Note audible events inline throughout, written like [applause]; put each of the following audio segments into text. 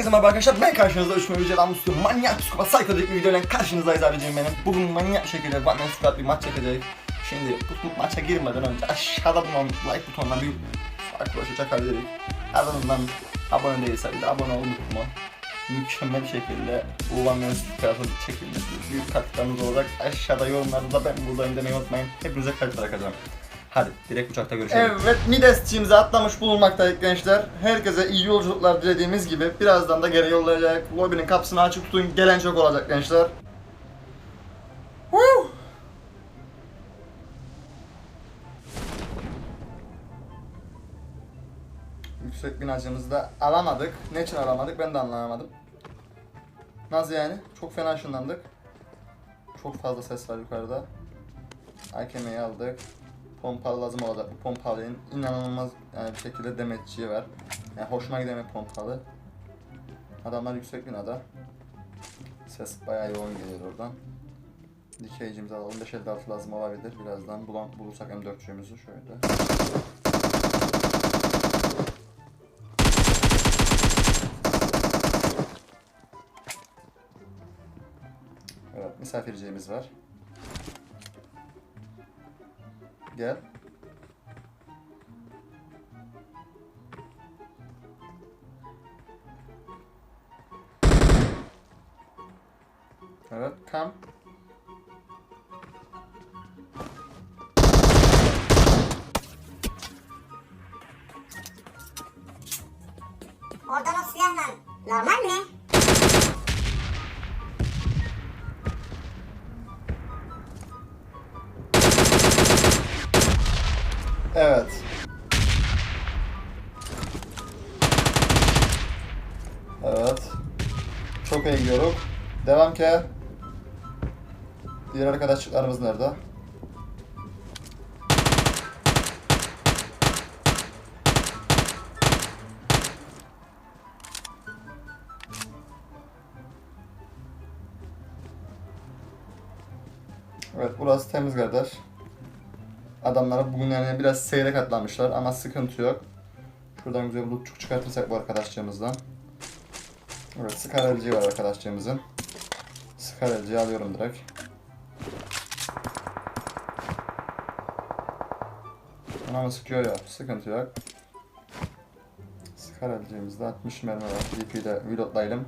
Herkese merhaba arkadaşlar. Ben karşınızda 3 videodan Müslüm manyak psikopat psikodelik bir videoyla karşınızdayız abicim benim. Bugün manyak şekilde Batman Squad bir maç çekecek Şimdi bu maça girmeden önce aşağıda bulunan like butonuna bir arkadaşı çakabiliriz. Ardından abone değilse bir de abone ol unutma. Mükemmel şekilde bu Batman Squad'ın çekilmesi. Büyük katkılarınız olacak. Aşağıda yorumlarda da ben buradayım demeyi unutmayın. Hepinize kalp bırakacağım Hadi direkt uçakta görüşelim. Evet Mides'ciğimize atlamış bulunmaktayız gençler. Herkese iyi yolculuklar dilediğimiz gibi birazdan da geri yollayacak. Lobinin kapısını açık tutun gelen çok olacak gençler. Woo! Yüksek binacımızı da alamadık. Ne için alamadık ben de anlayamadım. Nasıl yani? Çok fena ışınlandık. Çok fazla ses var yukarıda. AKM'yi aldık. Pompalı lazım olacak. Bu pompalının inanılmaz yani bir şekilde demetçiği var. Yani hoşuma giden pompalı. Adamlar yüksek binada. Ses bayağı yoğun geliyor oradan. Dikeycimizi alalım. 556 lazım olabilir. Birazdan bulan, bulursak M4'cüğümüzü şöyle. Evet, misafirciğimiz var. Gel. Evet, tam. Oradan o silahla normal mi? Evet. Evet. Çok iyi gidiyoruz. Devam ki. Diğer arkadaşlarımız nerede? Evet burası temiz kardeş. Adamlara bugün yani biraz seyrek atlamışlar ama sıkıntı yok. Şuradan güzel bir lootçuk çıkartırsak bu arkadaşçığımızdan. Evet Scar LG var arkadaşçığımızın. Scar LG'yi alıyorum direkt. Bana mı sıkıyor ya? Sıkıntı yok. Scar LG'mizde 60 mermi var. DP'de reloadlayalım.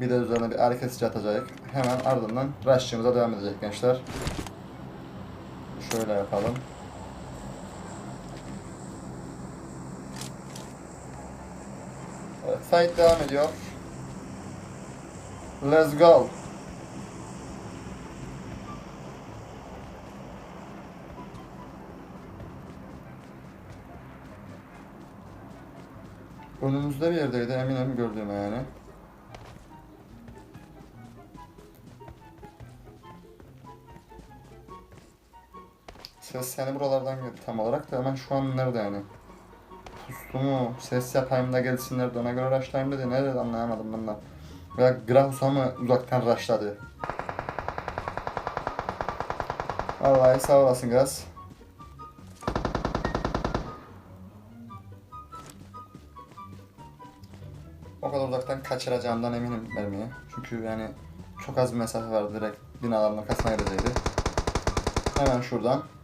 Bir de üzerine bir ağrı kesici atacak. Hemen ardından rush'cığımıza devam edecek gençler. Şöyle yapalım. Evet, fight devam ediyor. Let's go. Önümüzde bir yerdeydi eminim gördüğüme yani. Ses yani buralardan geldi tam olarak da hemen şu an nerede yani? Pustu mu? Ses yapayım da gelsinler de ona göre rushlayayım dedi. Ne dedi anlayamadım ben de. Veya Grahus'a mı uzaktan rushladı? Vallahi sağ olasın Gaz. O kadar uzaktan kaçıracağımdan eminim mermiyi. Çünkü yani çok az bir mesafe vardı direkt binaların arkasına gidecekti. Hemen şuradan şu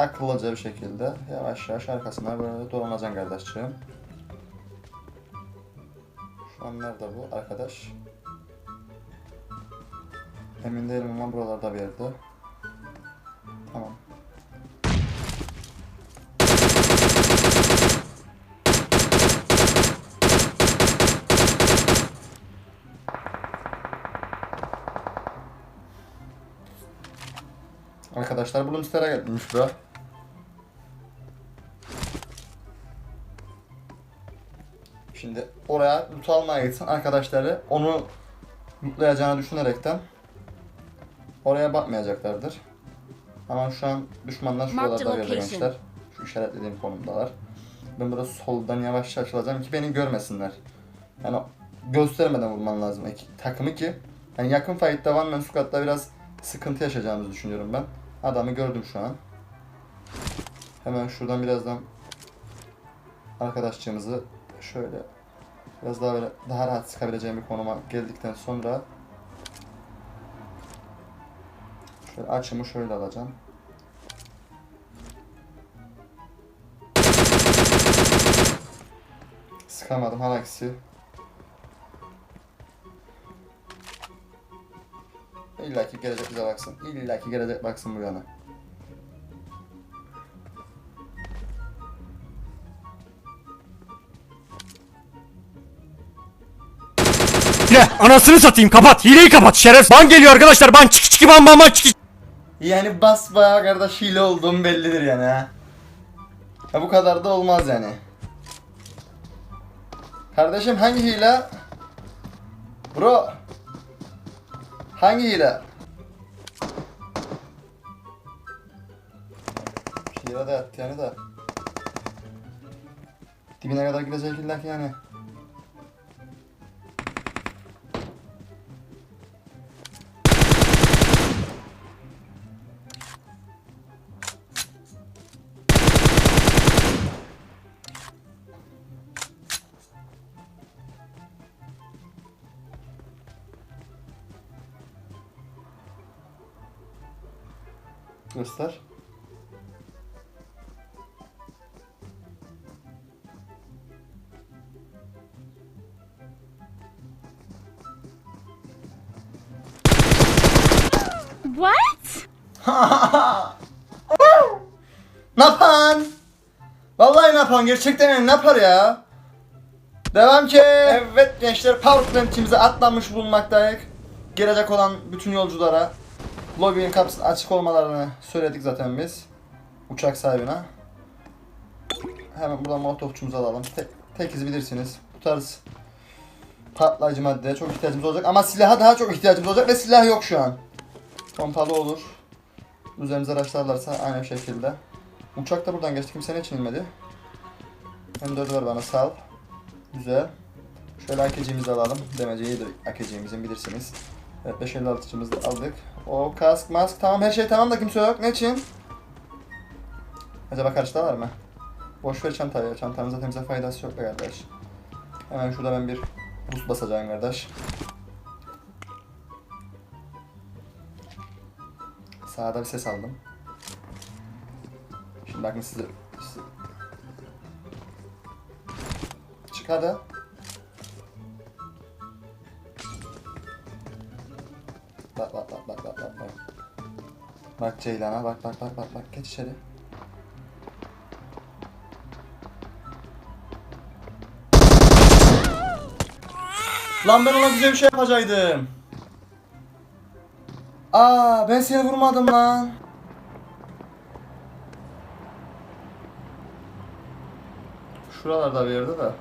akıllıca bir şekilde yavaş yavaş arkasına böyle dolanacaksın kardeşciğim. Şu an nerede bu arkadaş? Emin değilim ama buralarda bir yerde. Tamam. Arkadaşlar Bloomster'a gelmiş bura. Şimdi oraya loot almaya gitsin arkadaşları onu lootlayacağını düşünerekten oraya bakmayacaklardır. Ama şu an düşmanlar şuralarda gençler. Şu işaretlediğim konumdalar. Ben burada soldan yavaşça açılacağım ki beni görmesinler. Yani göstermeden vurman lazım takımı ki yani yakın fight'ta Man Squad'da biraz sıkıntı yaşayacağımızı düşünüyorum ben. Adamı gördüm şu an. Hemen şuradan birazdan arkadaşçığımızı şöyle Biraz daha böyle daha rahat sıkabileceğim bir konuma geldikten sonra şöyle açımı şöyle alacağım. Sıkamadım halaksi. İlla ki gelecek bize baksın. İlla ki gelecek baksın bu yana. Ne? Anasını satayım kapat. Hileyi kapat şeref. Ban geliyor arkadaşlar. Ban çık çık ban ban ban çık. Yani bas bayağı kardeş hile olduğum bellidir yani ha. Ya bu kadar da olmaz yani. Kardeşim hangi hile? Bro. Hangi hile? Hile de yani da. Dibine kadar gidecek illa yani. Göster. What? [laughs] Napan! Vallahi Napan gerçekten Napar ya. Devam ki. Evet gençler Powerplant'imize atlamış bulunmaktayız. Gelecek olan bütün yolculara lobinin kapısının açık olmalarını söyledik zaten biz. Uçak sahibine. Hemen buradan molotofçumuzu alalım. Tek, tekiz bilirsiniz. Bu tarz patlayıcı maddeye çok ihtiyacımız olacak. Ama silaha daha çok ihtiyacımız olacak ve silah yok şu an. Pompalı olur. Üzerimize araçlarlarsa aynı şekilde. Uçak da buradan geçti. Kimse için inmedi. M4 ver bana sal. Güzel. Şöyle AKC'mizi alalım. Demece iyidir AKC'mizin bilirsiniz. Evet 556'cımızı da aldık. O kask mask tamam her şey tamam da kimse yok. Ne için? Acaba karşıda var mı? Boş ver çantayı. Çantanın zaten bize faydası yok be kardeş. Hemen şurada ben bir boost basacağım kardeş. Sağda bir ses aldım. Şimdi bakın size... size- Çık. Bak Ceylan'a bak bak bak bak bak geç içeri. Lan ben ona güzel bir şey yapacaktım. Aa ben seni vurmadım lan. Şuralarda bir yerde de.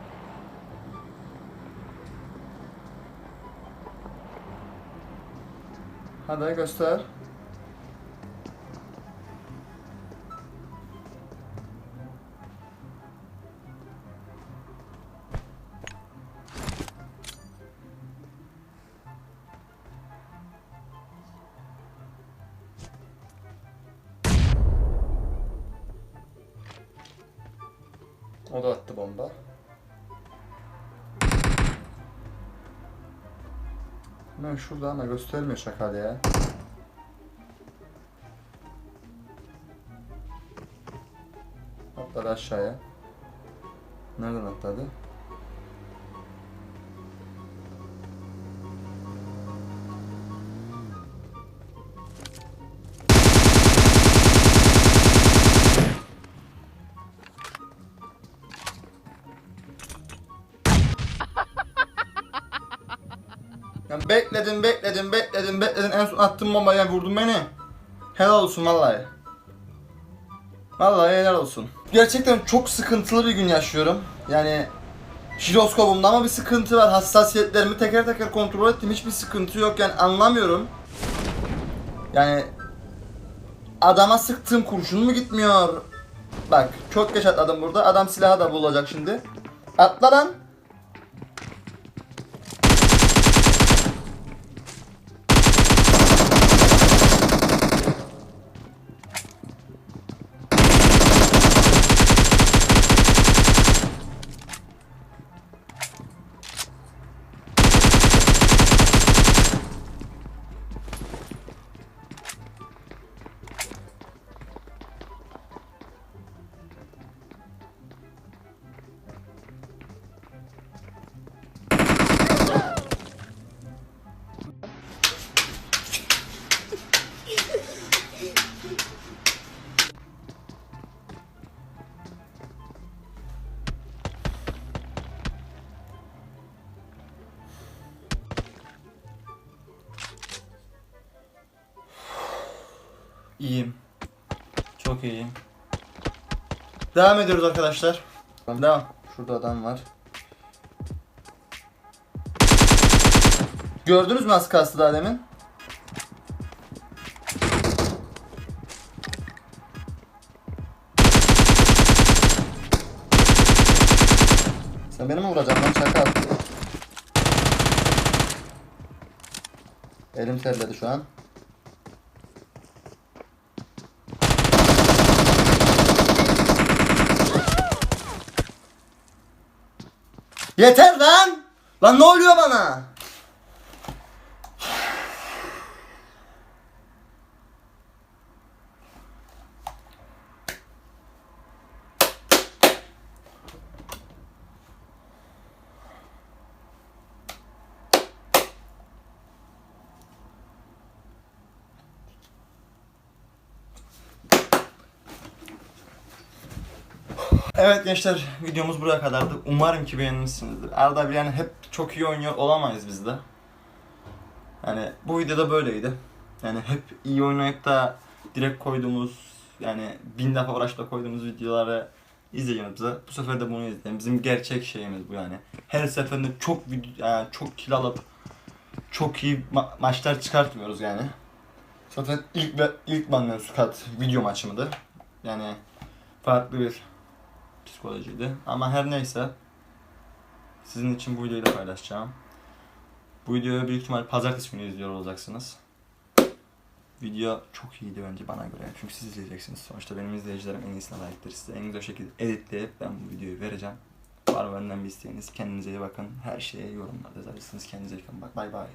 Hadi göster. O da attı bomba. Hemen şurada ama göstermiyor şakal ya. Atladı aşağıya. Nereden atladı? Ya bekledim bekledim bekledim bekledim en son attım bombayı yani vurdun beni. Helal olsun vallahi. Vallahi helal olsun. Gerçekten çok sıkıntılı bir gün yaşıyorum. Yani jiroskopumda ama bir sıkıntı var. Hassasiyetlerimi teker teker kontrol ettim. Hiçbir sıkıntı yok yani anlamıyorum. Yani adama sıktığım kurşun mu gitmiyor? Bak çok geç atladım burada. Adam silahı da bulacak şimdi. Atla lan. İyiyim. Çok iyiyim. Devam ediyoruz arkadaşlar. Devam. Şurada adam var. Gördünüz mü nasıl kastı daha demin? Sen beni mi vuracaksın lan çakal? Elim terledi şu an. Yeter lan! Lan ne oluyor bana? Evet gençler videomuz buraya kadardı. Umarım ki beğenmişsinizdir. Arda bir yani hep çok iyi oynuyor olamayız biz de. Yani bu videoda böyleydi. Yani hep iyi oynayıp da direkt koyduğumuz yani bin defa uğraşta koyduğumuz videoları izleyeceğimize bu sefer de bunu izleyelim. Bizim gerçek şeyimiz bu yani. Her seferinde çok video, yani çok kill alıp çok iyi ma- maçlar çıkartmıyoruz yani. Zaten ilk ve ilk Mannen Squad video maçımdı. Yani farklı bir psikolojiydi. Ama her neyse sizin için bu videoyu da paylaşacağım. Bu videoyu büyük ihtimal pazartesi günü izliyor olacaksınız. Video çok iyiydi bence bana göre. Çünkü siz izleyeceksiniz. Sonuçta benim izleyicilerim en iyisine layıktır. Size en güzel şekilde editleyip ben bu videoyu vereceğim. Var benden bir isteğiniz? Kendinize iyi bakın. Her şeye yorumlarda yazabilirsiniz. Kendinize iyi bakın. Bak bay bay.